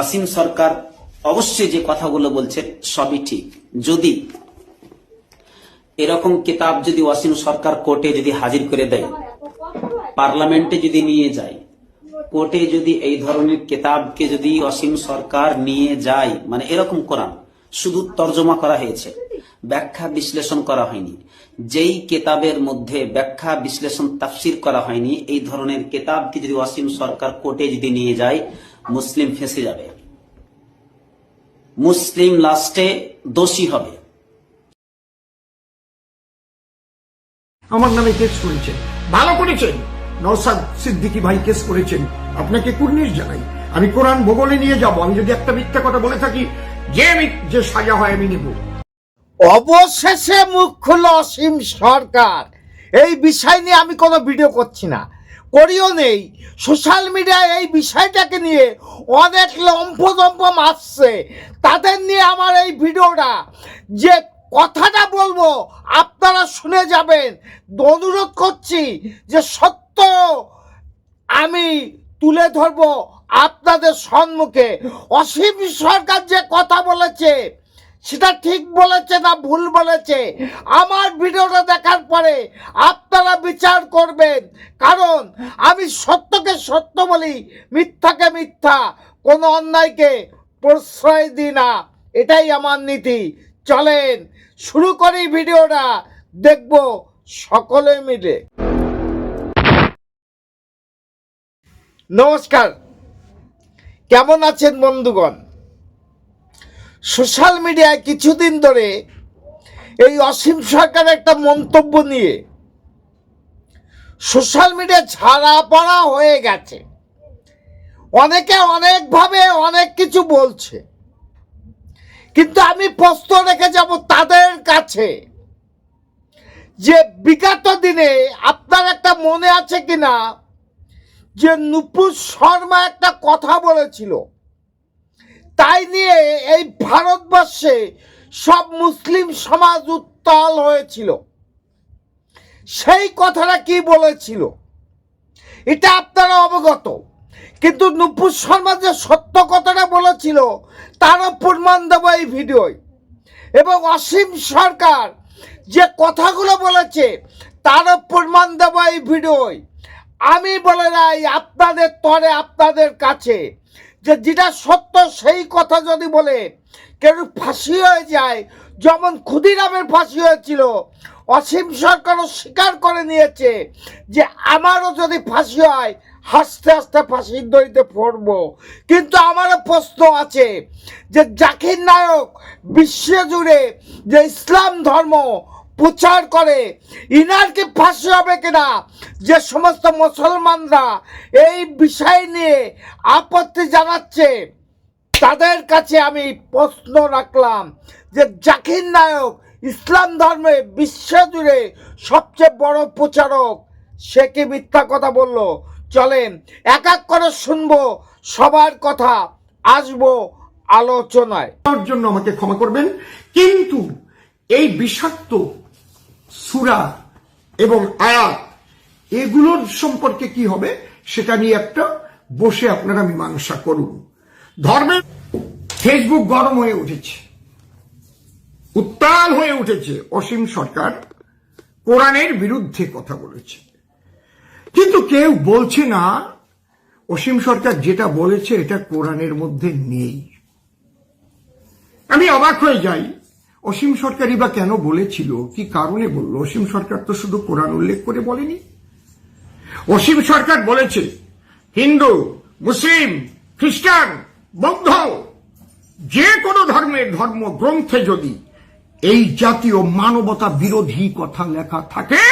অসীম সরকার অবশ্যই যে কথাগুলো বলছে, সবই ঠিক। যদি এরকম কিতাব যদি অসীম সরকার কোর্টে যদি হাজির করে দেয়, পার্লামেন্টে যদি নিয়ে যায়, কোর্টে যদি এই ধরনের কিতাবকে যদি অসীম সরকার নিয়ে যায় মানে এরকম কোরআন, শুধু তর্জমা করা হয়েছে, ব্যাখ্যা বিশ্লেষণ করা হয়নি, যেই কেতাবের মধ্যে ব্যাখ্যা বিশ্লেষণ তাফসির করা হয়নি, এই ধরনের কেতাবকে যদি অসীম সরকার কোর্টে যদি নিয়ে যায় মুসলিম ফেঁসে যাবে। মুসলিম লাস্টে দোষী হবে। আমার নামে কেস করেছেন। ভালো করেছেন। নওসাদ সিদ্দিকী ভাই কেস করেছেন। আপনাকে কুর্নিশ জানাই। আমি কোরআন ভূগোলে নিয়ে যাব। আমি যদি একটা মিথ্যা কথা বলে থাকি যে মি- যে সাজা হয় আমি নেব। অবশেষে মুখ খুলল অসীম সরকার। এই বিষয় নিয়ে আমি কোনো ভিডিও করছি না। করিও নেই। সোশ্যাল মিডিয়ায় এই বিষয়টাকে নিয়ে অনেক লম্ফদম্প মারছে। তাদের নিয়ে আমার এই ভিডিওটা। যে কথাটা বলব, আপনারা শুনে যাবেন। অনুরোধ করছি যে সত্য আমি তুলে ধরব আপনাদের সম্মুখে। অসীম সরকার যে কথা বলেছে সেটা ঠিক বলেছে না ভুল বলেছে? আমার ভিডিওটা দেখার পরে আপনারা বিচার করবেন। কারণ আমি সত্যকে সত্য বলি, মিথ্যাকে মিথ্যা, কোনো অন্যায়কে প্রশ্রয় দিই না। এটাই আমার নীতি। চলেন, শুরু করি ভিডিওটা। দেখব সকলে মিলে। নমস্কার। কেমন আছেন বন্ধুগণ? সোশ্যাল মিডিয়ায় কিছুদিন ধরে এই অসীম সরকার একটা মন্তব্য নিয়ে সোশ্যাল মিডিয়া ছাড়া পড়া হয়ে গেছে। অনেকে অনেকভাবে অনেক কিছু বলছে। কিন্তু আমি প্রশ্ন রেখে যাব তাদের কাছে যে বিগত দিনে আপনার একটা মনে আছে কিনা? যে নুপুর শর্মা একটা কথা বলেছিল। তাই নিয়ে এই ভারতবর্ষে সব মুসলিম সমাজ উত্তাল হয়েছিল। সেই কথাটা কি বলেছিল? এটা আপনারা অবগত। কিন্তু নুপুর শর্মা যে সত্য কথাটা বলেছিল তারও প্রমাণ দেবো এই ভিডিওয়। এবং অসীম সরকার যে কথাগুলো বলেছে তারও প্রমাণ দেবো এই ভিডিওয়। আমি বলে নাই আপনাদের তরে, আপনাদের কাছে যে যেটা সত্য, সেই কথা যদি বলে কেউ ফাঁসি হয়ে যায়? যেমন ক্ষুদিরামের ফাঁসি হয়েছিল, অসীম সরকারও স্বীকার করে নিয়েছে যে আমারও যদি ফাঁসি হয়, হাসতে হাসতে ফাঁসির দড়িতে পড়ব। কিন্তু আমারও প্রশ্ন আছে যে জাকির নায়ক বিশ্বজুড়ে যে ইসলাম ধর্ম প্রচার করে। ইনার কি ফাঁসি হবে কিনা? যে সমস্ত মুসলমানরা এই বিষয় নিয়ে আপত্তি জানাচ্ছে, তাদের কাছে আমি প্রশ্ন রাখলাম যে জাকির নায়ক ইসলাম ধর্মে বিশ্বজুড়ে সবচেয়ে বড় প্রচারক। সে কি মিথ্যা কথা বলল? চলেন, এক এক করে শুনব, সবার কথা আসব আলোচনায়। জন্য আমাকে ক্ষমা করবেন, কিন্তু এই বিষাক্ত সুরা এবং আয়াত, এগুলোর সম্পর্কে কি হবে সেটা নিয়ে একটা বসে আপনারা মীমাংসা করুন। ধর্মের ফেসবুক গরম হয়ে উঠেছে, উত্তাল হয়ে উঠেছে, অসীম সরকার কোরআনের বিরুদ্ধে কথা বলেছে। কিন্তু কেউ বলছে না, অসীম সরকার যেটা বলেছে এটা কোরআনের মধ্যে নেই। আমি অবাক হয়ে যাই অসীম সরকারই বা কেন বলেছিল? কি কারণে বলল? অসীম সরকার তো শুধু কোরআন উল্লেখ করে বলেনি। অসীম সরকার বলেছে, হিন্দু, মুসলিম, খ্রিস্টান, বৌদ্ধ, যে কোনো ধর্মের ধর্ম গ্রন্থে যদি এই জাতীয় মানবতা বিরোধী কথা লেখা থাকে,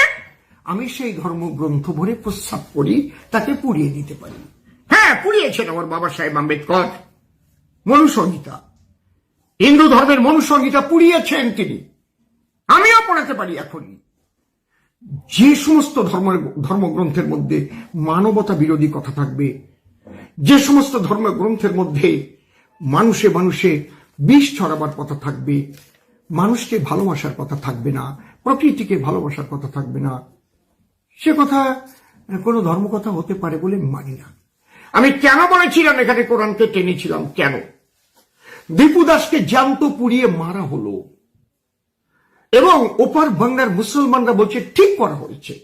আমি সেই ধর্মগ্রন্থ ভরে প্রস্তাব করি, তাকে পুড়িয়ে দিতে পারি। হ্যাঁ পুড়িয়েছেন আমার বাবা সাহেব আম্বেদকর। মনুসংহিতা হিন্দু ধর্মের মনুসংহিতা পুড়িয়েছেন তিনি। আমিও পড়াতে পারি এখনই যে সমস্ত ধর্ম, ধর্মগ্রন্থের মধ্যে মানবতা বিরোধী কথা থাকবে, যে সমস্ত ধর্মগ্রন্থের মধ্যে মানুষে মানুষে বিষ ছড়াবার কথা থাকবে, মানুষকে ভালোবাসার কথা থাকবে না, প্রকৃতিকে ভালোবাসার কথা থাকবে না, সে কথা কোনো ধর্মকথা হতে পারে বলে মানি না। আমি কেন বলেছিলাম এখানে কোরআনকে টেনেছিলাম? কেন? দীপু দাসকে জ্যান্ত পুড়িয়ে মারা হলো। এবং ওপার বাংলার মুসলমানরা বলছে, ঠিক করা হয়েছে।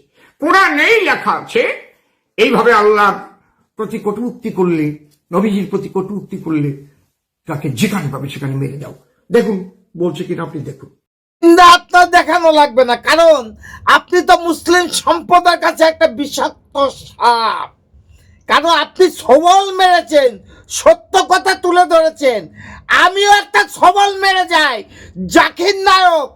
কোরআনেই লেখা আছে, এইভাবে আল্লাহর প্রতি কটূক্তি করলে, নবীজির প্রতি কটূক্তি করলে, তাকে যেখানে পাবে সেখানে মেরে দাও। দেখুন, বলছে কিনা আপনি দেখুন। না আপনার দেখানো লাগবে না, কারণ আপনি তো মুসলিম সম্প্রদায়ের কাছে একটা বিষাক্ত সাপ। কারণ আপনি সবল মেরেছেন, সত্য কথা তুলে ধরেছেন আমিও একটা সবল মেরে যাই জাকির নায়ক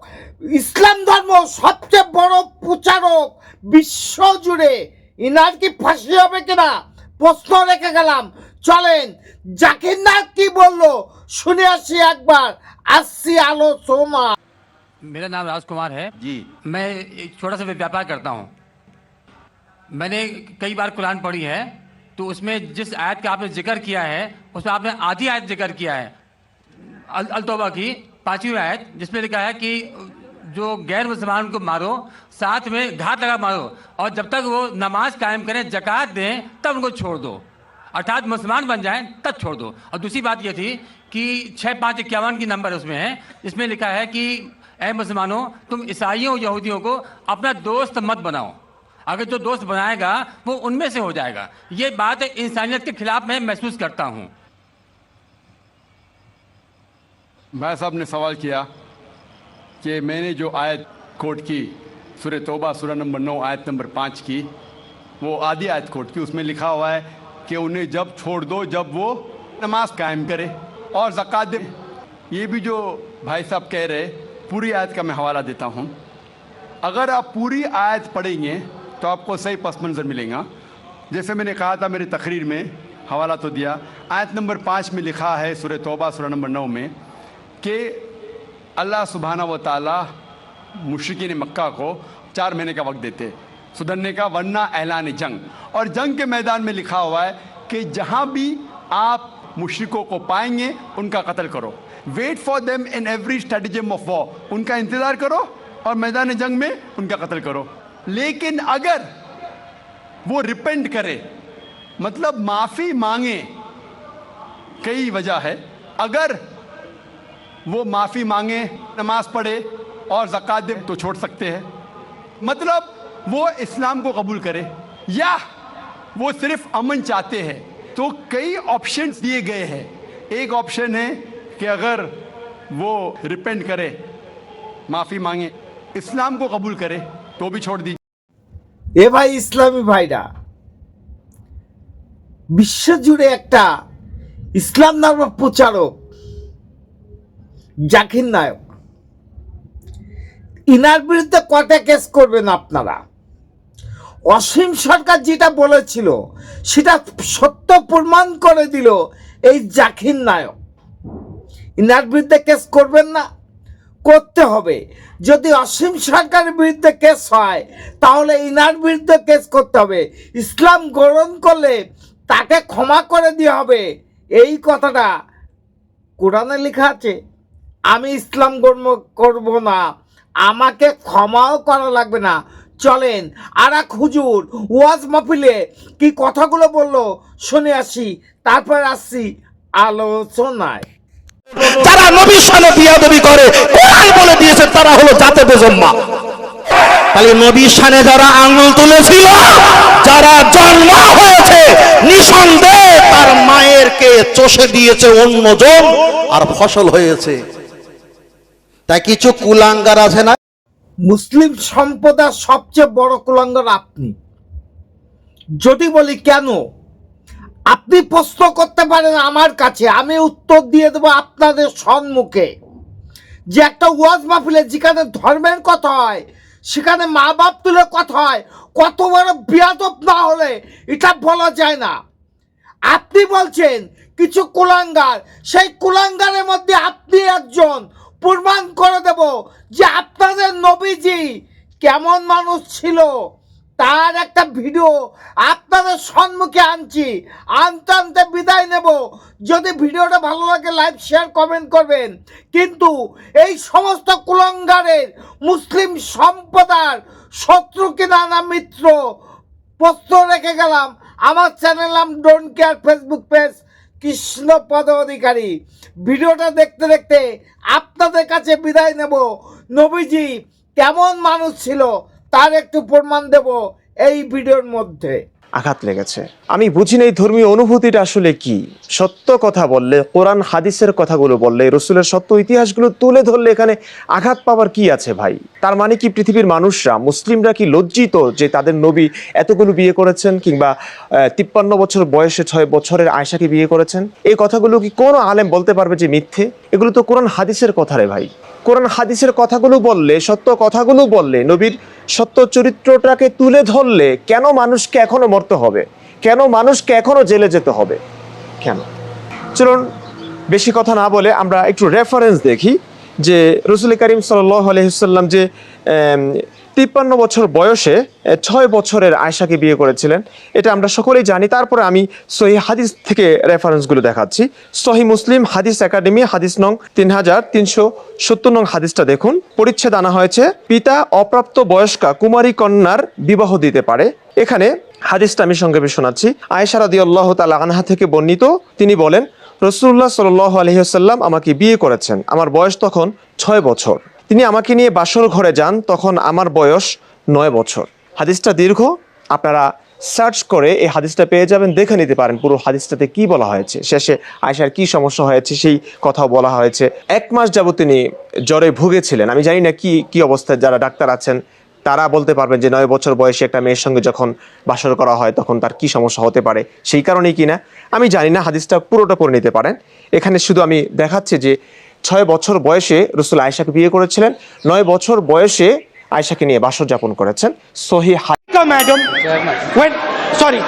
ইসলাম ধর্ম সবচেয়ে বড় প্রচারক বিশ্ব জুড়ে ইনার কি ফাঁসি হবে কিনা প্রশ্ন রেখে গেলাম চলেন জাকির নায়ক কি বললো শুনে আসি একবার আসছি আলোচনা मेरा नाम राजकुमार है जी मैं एक छोटा सा व्यापार करता हूँ मैंने कई बार कुरान पढ़ी है तो उसमें जिस आयत का आपने जिक्र किया है उसमें आपने आधी आयत जिक्र किया है अल अल की पांचवी आयत, जिसमें लिखा है कि जो गैर मुसलमान को मारो, साथ में घात लगा मारो, और जब तक वो नमाज़ कायम करें, जक़ात दें, तब उनको छोड़ दो। अर्थात मुसलमान बन जाएँ, तब छोड़ दो। और दूसरी बात ये थी कि छः पाँच इक्यावन की नंबर उसमें है इसमें लिखा है कि, ऐ मुसलमानों, तुम ईसाइयों यहूदियों को अपना दोस्त मत बनाओ। अगर जो दोस्त बनाएगा, वो उनमें से हो जाएगा। ये बात इंसानियत के खिलाफ मैं महसूस करता हूँ। भाई साहब ने सवाल किया कि मैंने जो आयत कोट की सूर्य तोबा, सूरह नंबर नौ, आयत नंबर पाँच की, वो आधी आयत कोट की, उसमें लिखा हुआ है कि उन्हें जब छोड़ दो, जब वो नमाज़ कायम करे और ज़क़़त दे। ये भी जो भाई साहब कह रहे पूरी आयत का मैं हवाला देता हूँ। अगर आप पूरी आयत पढ़ेंगे तो आपको सही पस मंज़र मिलेगा। जैसे मैंने कहा था, मेरी तकरीर में हवाला तो दिया। आयत नंबर पाँच में लिखा है सुर तोबा, सूरह नंबर नौ में कि अल्लाह सुबहाना व ताला मुशरकिन मक्का को चार महीने का वक्त देते सुधरने का, वरना ऐलान जंग। और जंग के मैदान में लिखा हुआ है कि जहाँ भी आप मुशरकों को पाएँगे, उनका कत्ल करो। Wait for them in every stratagem of war उनका इंतज़ार करो और मैदान जंग में उनका कत्ल करो। लेकिन अगर वो रिपेंट करे मतलब माफ़ी मांगे, कई वजह है। अगर वो माफ़ी मांगे नमाज पढ़े और ज़क़़त दे तो छोड़ सकते हैं मतलब वो इस्लाम को कबूल करे या वो सिर्फ अमन चाहते हैं तो कई ऑप्शंस दिए गए हैं एक ऑप्शन है कि अगर वो रिपेंट करे माफ़ी मांगे इस्लाम को कबूल करे तो भी छोड़ दीजिए এ ভাই ইসলামী ভাইরা বিশ্বজুড়ে একটা ইসলাম ধর্ম প্রচারক জাকির নায়ক। ইনার বিরুদ্ধে কটা কেস করবেন আপনারা? অসীম সরকার যেটা বলেছিল, সেটা সত্য প্রমাণ করে দিল এই জাকির নায়ক। ইনার বিরুদ্ধে কেস করবেন না? করতে হবে। যদি অসীম সরকারের বিরুদ্ধে কেস হয়, তাহলে ইনার বিরুদ্ধে কেস করতে হবে। ইসলাম গ্রহণ করলে তাকে ক্ষমা করে দেওয়া হবে। এই কথাটা কোরআনে লেখা আছে। আমি ইসলাম গ্রহণ করব না। আমাকে ক্ষমাও করা লাগবে না। চলেন আর এক হুজুর ওয়াজ মাহফিলে কি কথাগুলো বলল? শুনে আসি, তারপর আসছি আলোচনায়। যারা নবীর সামনে বিয়াদবি করে, কোরআন বলে দিয়েছে, তারা হলো জাতে বেজম্মা তাহলে নবীর সামনে যারা আঙ্গুল তুলেছিল, যারা জন্ম হয়েছে, নিঃসন্দেহ তার মায়েরকে চষে দিয়েছে অন্যজন, আর ফসল হয়েছে। তাই কিছু কুলাঙ্গার আছে না? মুসলিম সম্প্রদায়ের সবচেয়ে বড় কুলাঙ্গার আপনি। যদি বলি কেন? আপনি প্রশ্ন করতে পারেন আমার কাছে, আমি উত্তর দিয়ে দেবো আপনাদের সম্মুখে। যে একটা ওয়াজ মাহফিলে যেখানে ধর্মের কথা হয়, সেখানে মা বাপ তুলে কথা হয়, কত বড় বিয়াদব না হলে এটা বলা যায় না। আপনি বলছেন, কিছু কুলাঙ্গার, সেই কুলাঙ্গারের মধ্যে আপনি একজন প্রমাণ করে দেব যে আপনাদের নবীজি কেমন মানুষ ছিল। তার একটা ভিডিও আপনাদের সম্মুখে আনছি। আনতে আনতে বিদায় নেব। যদি ভিডিওটা ভালো লাগে লাইভ শেয়ার কমেন্ট করবেন। কিন্তু এই সমস্ত কুলঙ্গারের মুসলিম সম্প্রদায়ের শত্রু কিনা না মিত্র, প্রশ্ন রেখে গেলাম। আমার চ্যানেল নাম don't care Facebook page Krishna Pada Adhikari ভিডিওটা দেখতে দেখতে আপনাদের কাছে বিদায় নেব। নবীজি কেমন মানুষ ছিল তার একটু প্রমাণ দেব এই ভিডিওর মধ্যে। আঘাত লেগেছে। আমি বুঝি না এই ধর্মীয় অনুভূতিটা আসলে কি। সত্য কথা বললে, কোরআন হাদিসের কথাগুলো বললে, রসুলের সত্য ইতিহাসগুলো তুলে ধরলে এখানে আঘাত পাওয়ার কি আছে ভাই? তার মানে কি পৃথিবীর মানুষরা, মুসলিমরা কি লজ্জিত যে তাদের নবী এতগুলো বিয়ে করেছেন কিংবা তিপ্পান্ন বছর বয়সে ছয় বছরের আয়সাকে বিয়ে করেছেন? এই কথাগুলো কি কোনো আলেম বলতে পারবে যে মিথ্যে? এগুলো তো কোরআন হাদিসের কথা রে ভাই। কোরআন হাদিসের কথাগুলো বললে, সত্য কথাগুলো বললে, নবীর সত্য চরিত্রটাকে তুলে ধরলে কেন মানুষকে এখনও মরতে হবে? কেন মানুষকে এখনও জেলে যেতে হবে? কেন? চলুন, বেশি কথা না বলে আমরা একটু রেফারেন্স দেখি যে রসুল করিম সাল্লাহ আলহিসাল্লাম যে তিপ্পান্ন বছর বয়সে ছয় বছরের আয়সাকে বিয়ে করেছিলেন। এটা আমরা সকলেই জানি। তারপরে আমি সহি হাদিস থেকে রেফারেন্সগুলো দেখাচ্ছি। সহি মুসলিম হাদিস একাডেমি, হাদিস নং তিন হাজার তিনশো সত্তর নং হাদিসটা দেখুন। পরিচ্ছেদ আনা হয়েছে, পিতা অপ্রাপ্ত বয়স্কা কুমারী কন্যার বিবাহ দিতে পারে। এখানে হাদিসটা আমি সংক্ষেপে শোনাচ্ছি। আয়েশা রাদিয়াল্লাহু তাআলা আনহা থেকে বর্ণিত, তিনি বলেন রসুল্লাহ সাল্লাহ আলহিহাল্লাম আমাকে বিয়ে করেছেন। আমার বয়স তখন ছয় বছর। তিনি আমাকে নিয়ে বাসর ঘরে যান, তখন আমার বয়স নয় বছর। হাদিসটা দীর্ঘ, আপনারা সার্চ করে এই হাদিসটা পেয়ে যাবেন, দেখে নিতে পারেন পুরো হাদিসটাতে কি বলা হয়েছে। শেষে আয়সার কি সমস্যা হয়েছে, সেই কথাও বলা হয়েছে। এক মাস যাবত তিনি জ্বরে ভুগেছিলেন। আমি জানি না কি কি অবস্থায় যারা ডাক্তার আছেন, তারা বলতে পারবেন যে নয় বছর বয়সে একটা মেয়ের সঙ্গে যখন বাসর করা হয়, তখন তার কি সমস্যা হতে পারে, সেই কারণেই কি না, আমি জানি না, হাদিসটা পুরোটা পড়ে নিতে পারেন। এখানে শুধু আমি দেখাচ্ছি যে ছয় বছর বয়সে রসুল আয়সাকে বিয়ে করেছিলেন নয় বছর বয়সে আয়সাকে নিয়ে বাসর যাপন করেছেন সহি. Madam sorry.